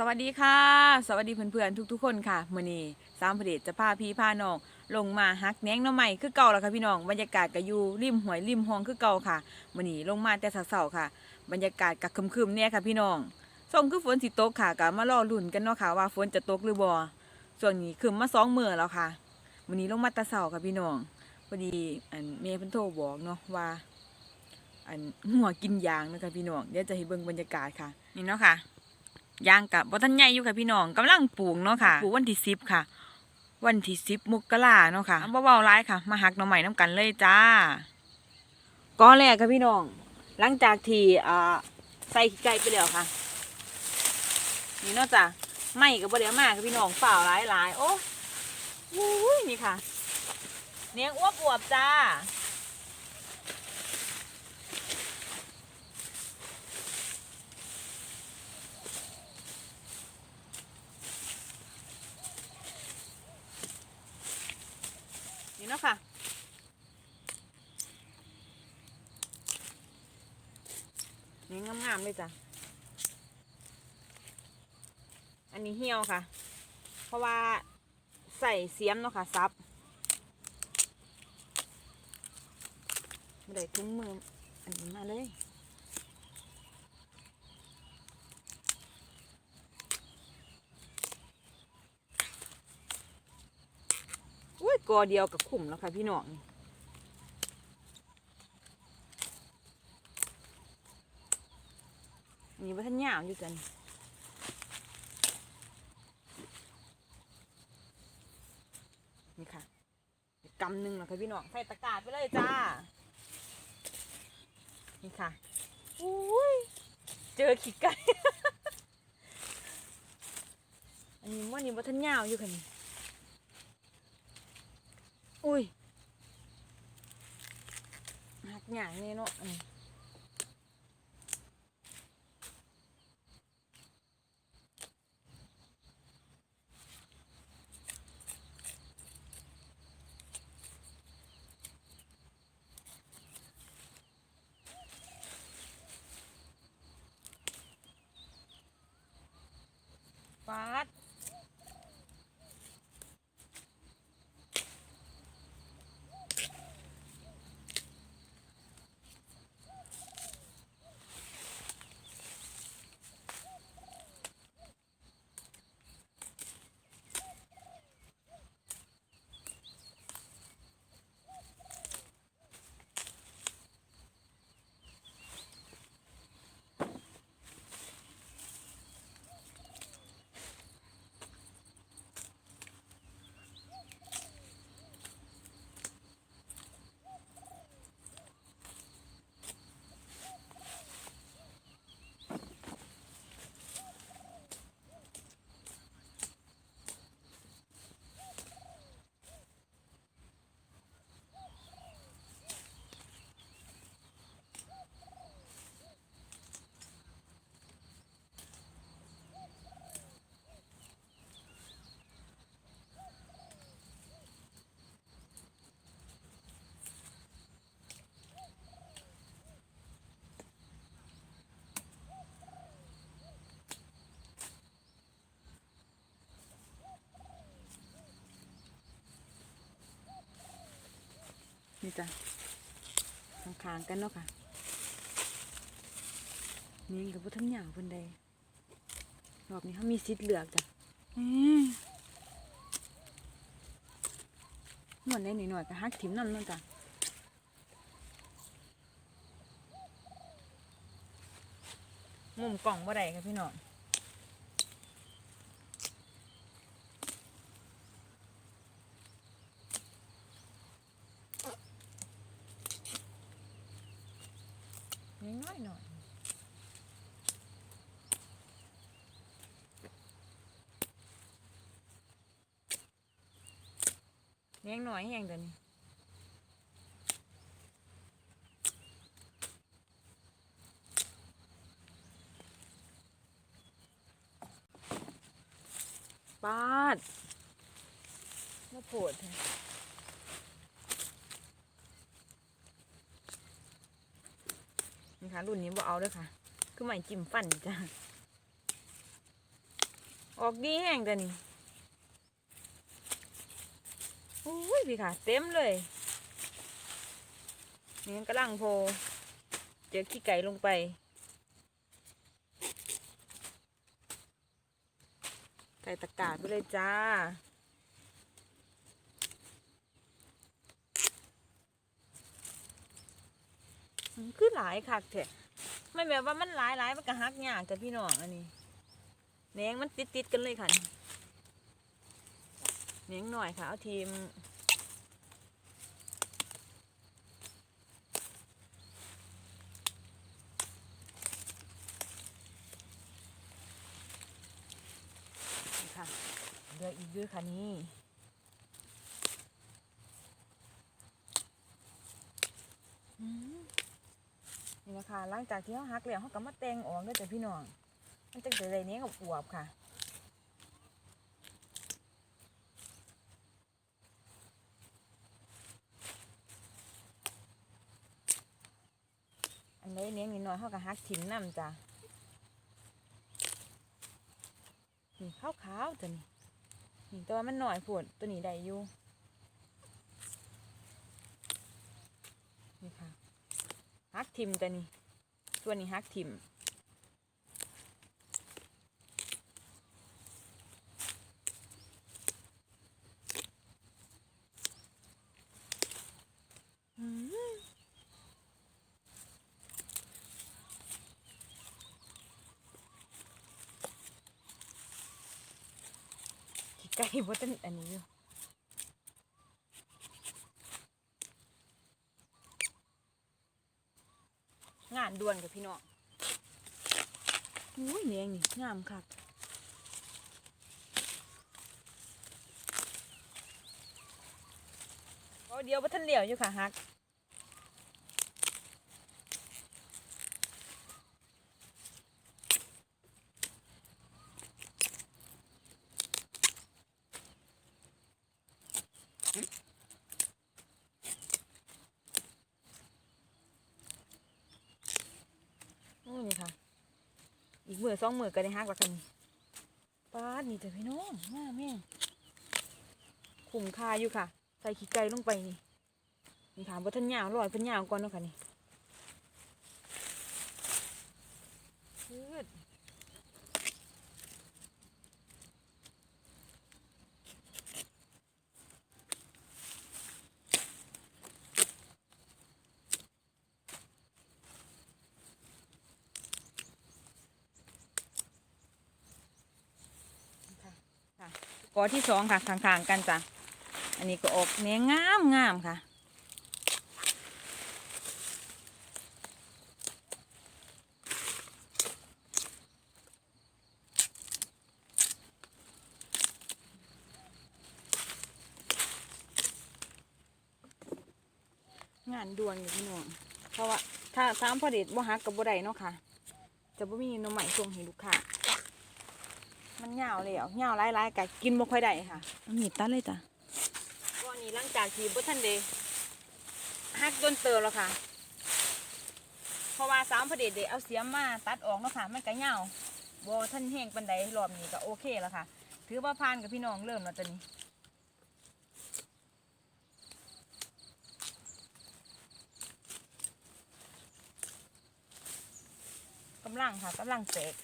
สวัสดีค่ะ สวัสดีเพื่อนๆทุก ๆ คนค่ะมื้อนี้สามพระเดชจะพาพี่พาน้องลงมาฮักแนงน้องใหม่คือเก่าแล้วค่ะพี่น้องบรรยากาศก็อยู่ริมหวยริมห้องคือเก่าค่ะมื้อนี้ลงมาแต่เช้าๆค่ะ บรรยากาศก็ครึมๆเนี่ยค่ะพี่น้องส่งคือฝนสิตกค่ะก็มารอลุ้นกันเนาะค่ะว่าฝนจะตกหรือบ่ส่วนนี้ครึมมาสองมื้อแล้วค่ะมื้อนี้ลงมาแต่เช้าค่ะพี่น้องพอดีอันเมย์เพิ่นโทรบอกเนาะว่า อันหัวกินยางนะคะพี่น้องเดี๋ยวจะให้เบิ่งบรรยากาศค่ะนี่เนาะค่ะ ยางกับบ่ทันใหญ่อยู่ค่ะพี่น้องกำลังปลูกเนาะค่ะปลูกวันที่สิบค่ะ วันที่สิบมกราเนาะค่ะบ่เบาๆร้ายค่ะ มาหักหน่อใหม่น้ำกันเลยจ้าก้อนแรกค่ะพี่น้อง หลังจากที่อ่าใส่ขี้ไก่ไปแล้วค่ะ นี่เนาะจ้ะไม่กับบ่เดี๋ยวมากค่ะพี่น้องเปล่าหลายหลายๆโอ้อุ้ยนี่ค่ะเนียงอ้วบอวบๆจ้า เนาะค่ะนี่งามๆเลยจ้ะ อันนี้เหี่ยวค่ะ เพราะว่าใส่เสียมเนาะค่ะซับไม่ได้ถุงมืออันนี้มาเลย กอเดียวกับขุมแล้วค่ะพี่น้องนนี่ว่าท่านยาวอยู่จันนี่ค่ะกกำหนึ่งแล้วค่ะพี่น้องใส่ตะกร้าไปเลยจ้า นี่ค่ะอุ้ยเจอขี้ไก่ อันนี้ว่านี่ว่าท่านยาวอยู่ค่ะนี่ อุ้ยหักหยางนี่เนาะอืมฟาด นี่จ้ะข้างๆกันเนาะค่ะนี่กับพุทธหยางเพิ่นใดรอบนี้เขามีสิทธิ์เลือกจ้ะอืมหมดได้หน่อยๆก็ฮักถิ่มนั่นนั่นจ้ะมุมกล่องบ่ได้ค่ะพี่น้อง น้อยหน่อยแห้งหน่อยแห้งตัวนี้ปาดมาโผด นี่ค่ะรุ่นนี้บ่เอาด้วยค่ะ คือใหม่จิ้มฟันจ้ะออกดีแห้งแต่นี่อุ้ยพี่ค่ะ เต็มเลยนี่มันกำลังโพ เจอขี้ไก่ลงไปไก่ตะกาดไปเลยจ้า อืม คือหลายคักแท้ไม่แบบว่ามันหลายหลายมันก็หักยากแต่พี่น้องอันนี้แหนงมันติดติดกันเลยค่ะนี่แหนงหน่อยค่ะ เอาทีมค่ะเหลืออีกเยอะค่ะนี่อืม นี่นะ คะหลังจากที่เขาหักแล้วเขาก็มาแต่งออกด้วยจ้ะพี่น้อง มันจะเกิดอะไรนี้กับอวบค่ะอันนี้เนี้ยนิดหน่อยเขาก็หักถิ่มน้ำจ้ะนี่ขาวขาวๆจ้ะนี่นี่ตัวมันหน่อยผุดตัวนี้ได้อยู่นี่ค่ะหักถิ่มจ้ะนี่ ตัวนี้ฮักทิมอืมไก่บ่ตันอันนี้อยู่งาน ด่วนกับพี่น้องอุ้ยเนียงนี่งามคักเดียวบ่ทันเหลียวอยู่ค่ะฮักโอ้นี่ค่ะ อีก มือสองมือก็ได้ฮักแล้วกันนี่ป้าดนี่แต่พี่น้องง่าแม่งคุ้มค่าอยู่ค่ะ ใส่ขี้ไก่ลงไปนี่นี่ค่ะบ่ทันยาวลอยเพิ่นยาวก่อนเนาะค่ะนี่พืด กอที่สองค่ะข้างๆกันจ้ะอันนี้ก็ออกเนี้ยงามงามค่ะ งานด่วนอยู่พี่น้องเพราะว่าถ้าสามพอเด็ดบ่ฮักกับบ่ได้เนาะค่ะ จะบ่มีน้ำใหม่ส่งให้ลูกค้า มันยาวเลยอะยาวหลายๆกะกินบ่ค่อยได้ค่ะเอามีดตัดเลยจ้ะก้อนนี้หลังจากที่บ่ทันเดฮักจนเตอแล้วค่ะ เพราะว่าสามพอเด็ดเดเอาเสียมมาตัดออกเนาะค่ะมันก็ยาวบ่ทันแห้งปานใดรอบนี้ก็โอเคแล้วค่ะ ถือว่าผ่านกับพี่น้องเริ่มแล้วตอนนี้กำลังค่ะกำลังเสก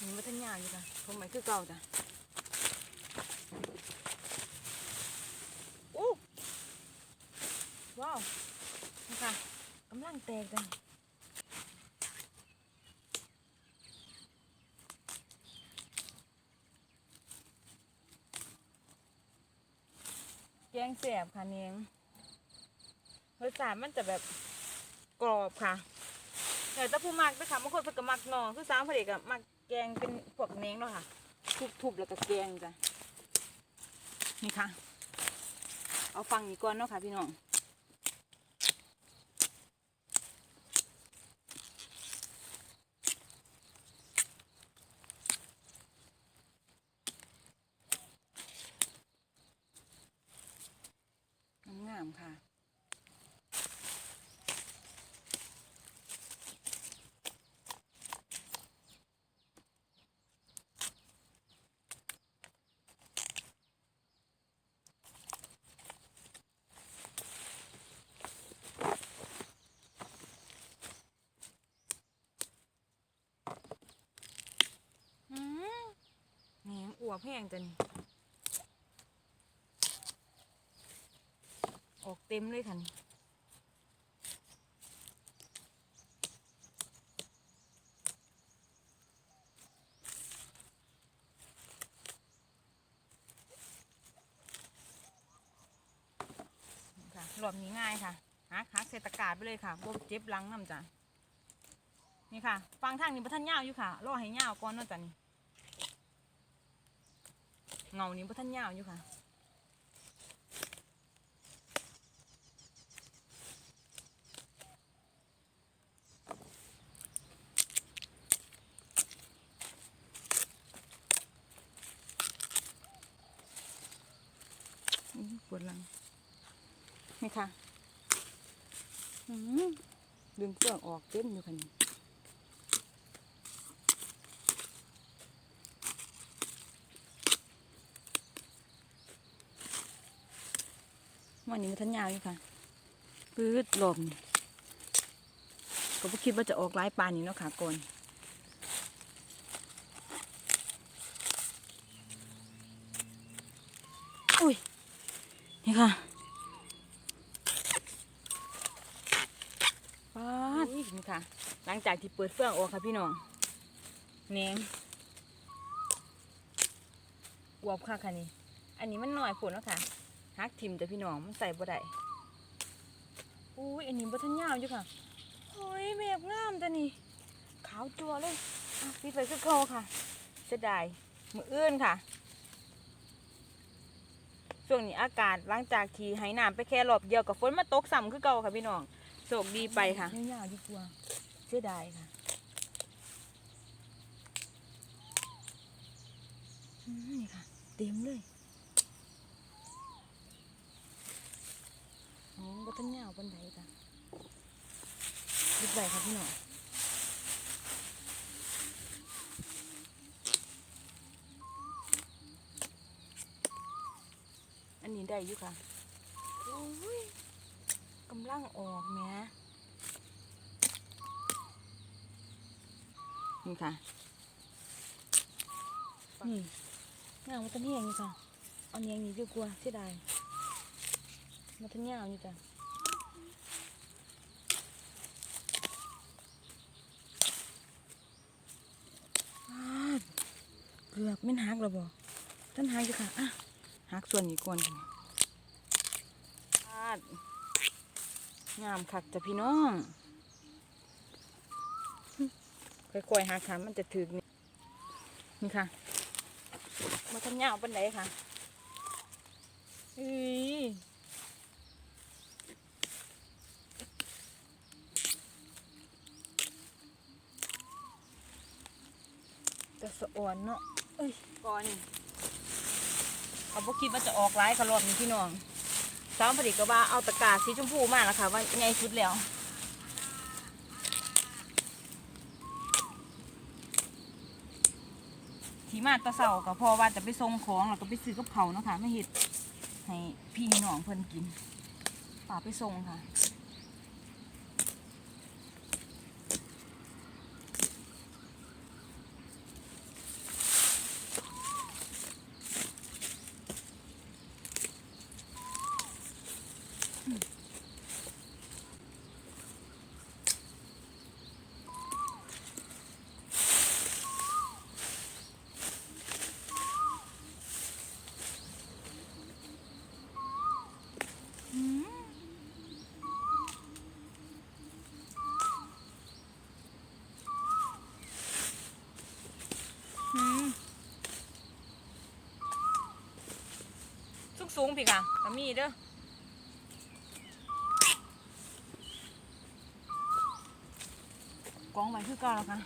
นี่มันทันยาวอยู่ค่ะผมหมายคือเก่าจ้ะอู้ว้าวนี่ค่ะกำลังแตกกันแกงแสบค่ะเนียงรสชาติมันจะแบบกรอบค่ะแต่ถ้าผู้มักนะคะบางคนเพิ่นก็มักหนอคือสามพอดีกับมัก แกงเป็นพวกเน้งเนาะค่ะ ทุบๆแล้วก็แกงจ้ะ นี่ค่ะ เอาฟังอีกก่อนเนาะค่ะพี่น้อง ค่ะ อืมแหนมอ วบแห้งจันออกเต็มเลยค่ะนี่นี่ค่ะรอบนี้ง่ายค่ะฮักฮักเศรษฐกาศไปเลยค่ะบ่เจ็บลังน้ำจ้ะนี่ค่ะ ฟังทางนี้บ่ทันยาวอยู่ค่ะรอให้ยาวก่อนเนาะจ้ะนี่ เงานี้พ่ท่านยาวอยู่ค่ะ ปวดหลัง นี่ค่ะดึงเปลือกออกเต็มอยู่ค่ะนี่ วันนี้มันทันยาวอยู่ค่ะปื๊ดลมก็บ่คิดว่าจะออกหลายปานนี้เนาะค่ะก่อนอุ้ย นี่ค่ะป๊าดนี่ค่ะ หลังจากที่เปิดเฟื่องออกค่ะพี่น้องแหนมอวบค่ะค่ะนี่ อันนี้มันหน่อยผลแล้วค่ะ ฮักทิมแต่พี่น้องมันใส่บ่ได้อุ้ยอันนี้บ่ทันยาวอยู่ค่ะโอ้ยแบบงามแต่นี่ขาวจัวเลยอะปิดไว้คือเก่าค่ะเสียดายมืออื่นค่ะช่วงนี้อากาศหลังจากที่ให้น้ำไปแค่รอบเดียวกับฝนมาตกซ้ำคือเก่าค่ะพี่น้องโชคดีไปค่ะยาวดีกว่าเสียดายค่ะอืมนี่ค่ะ เต็มเลย อ๋อบ่ทันยาวปานใดจ้ะยึดไว้ครับพี่หน้องอันนี้ได้อยู่ค่ะโอ้ยกำลังออกแม่นี่ค่ะนี่งามมันต้นเฮียงอยู่ค่ะเอาเนียงนี้ดีกว่าเสียดายมาทันยาวนี่จ้ะอ้าวเกือบไม่หักแล้วบ่ท่านหักอยู่ค่ะอะหักส่วนนี้ก่อนค่ะพาดงามคักจ้ะพี่น้องค่อยๆหักค่ะมันจะถึกนี่นี่ค่ะมาทันยาวปันไดค่ะอือจะสะอ่อนเนาะ ก่อนเขาบอกคิดว่าจะออกร้ายขรอบนี้พี่น้องสาวผลิตก็ว่าเอาตะกร้าสีชมพูมาแล้วค่ะว่าไงสุดแล้วที่มาตะเสาก็เพอว่าจะไปส่งของแล้วก็ไปซื้อกับเขาเนาะค่ะไม่เห็ดให้พี่น้องเพิ่นกินป่าไปส่งค่ะ อืมอืม สูงพี่ค่ะก็มีเด้อกองไว้คือเก่าแล้วค่ะ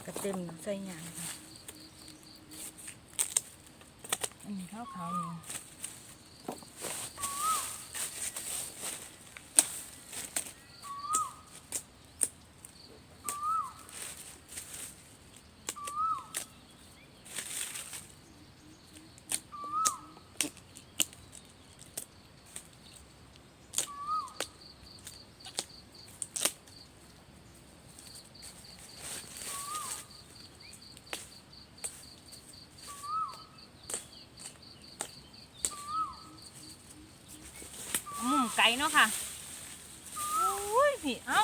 ากระเต็มใส่หยางอันนี้ข้าวขาวๆนี่ เนาะค่ะโอ้ยพี่เอ้า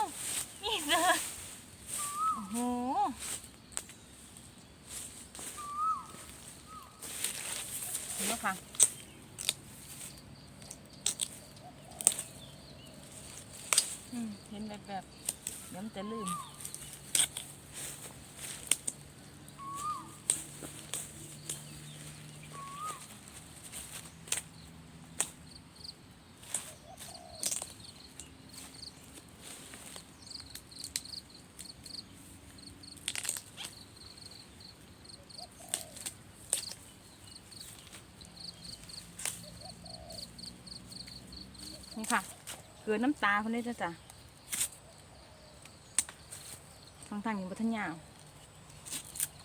นี่เลยโอ้โหเห็นาะค่ะเห็นแบบแบบเดี๋ยวมันจะลืม ค่ะ เกลือน้ำตาคนนี้จ้ะจ้ะทางทางๆนี้บัทันยาว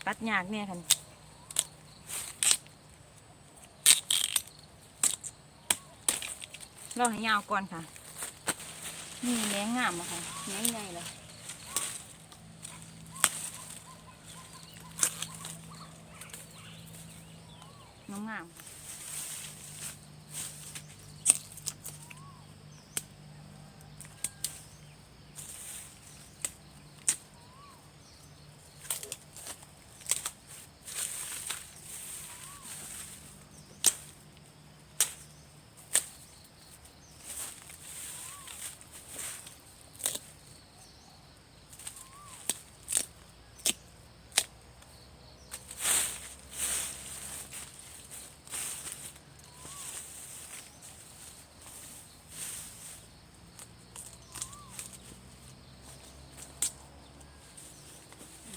ตัดยากเนี่ยค่ะรอให้ยาวก่อนค่ะ นี่แหนงงามอะค่ะแหนงใหญ่เลยน้องงาม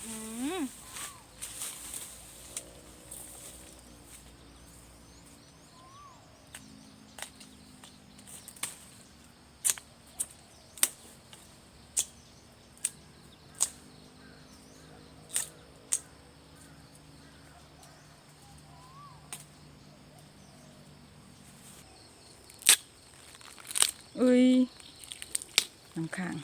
อืม อุ้ยน้ำข้าง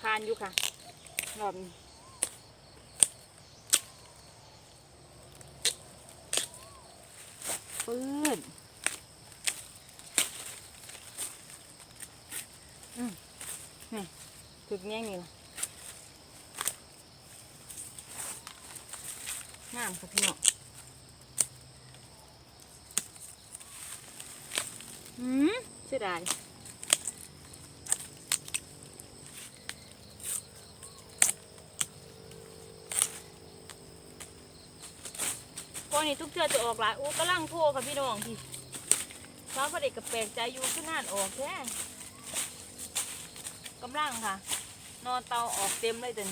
ทานอยู่ค่ะรอบนี้ปื้ดอืมนี่ถึกแง่งนี่ล่ะ งามค่ะพี่น้องอืมเสียดายก่อนนี้ทุกเทือจะออกหลายอู้กำลังโทรค่ะพี่น้องพี่ฟ้าพระเด็กกับแปลกใจอยู่ขึ้นนานออกแค่กำลังค่ะ นอนเตาออกเต็มเลยจน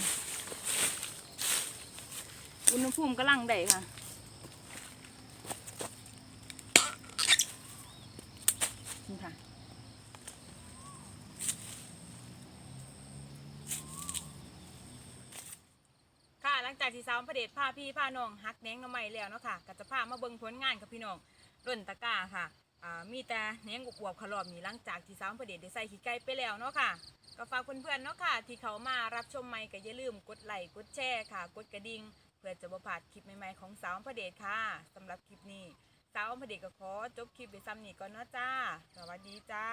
อุณหภูมิกำลังได้ค่ะนี่ค่ะค่ะหลังจากที่สาวพระเดชพาพี่พาน้องฮักแหนงน้ำใหม่แล้วเนาะค่ะก็จะพามาเบิ่งผลงานกับพี่น้องร่นตะกร้าค่ะมีแต่แหนงอวบๆขลอมนี่หลังจากที่สาวพระเดชได้ใส่ขี้ไก่ไปแล้วเนาะค่ะก็ฝากเพื่อนๆเนาะค่ะ ที่เขามารับชมใหม่ก็อย่าลืมกดไลค์กดแชร์ค่ะ กดกระดิ่ง เพื่อจะบ่พลาดคลิปใหม่ๆของสาวพระเดชค่ะสำหรับคลิปนี้สาวพระเดชก็ขอจบคลิปไปซ้ำนี้ก่อนเนาะจ้า สวัสดีจ้า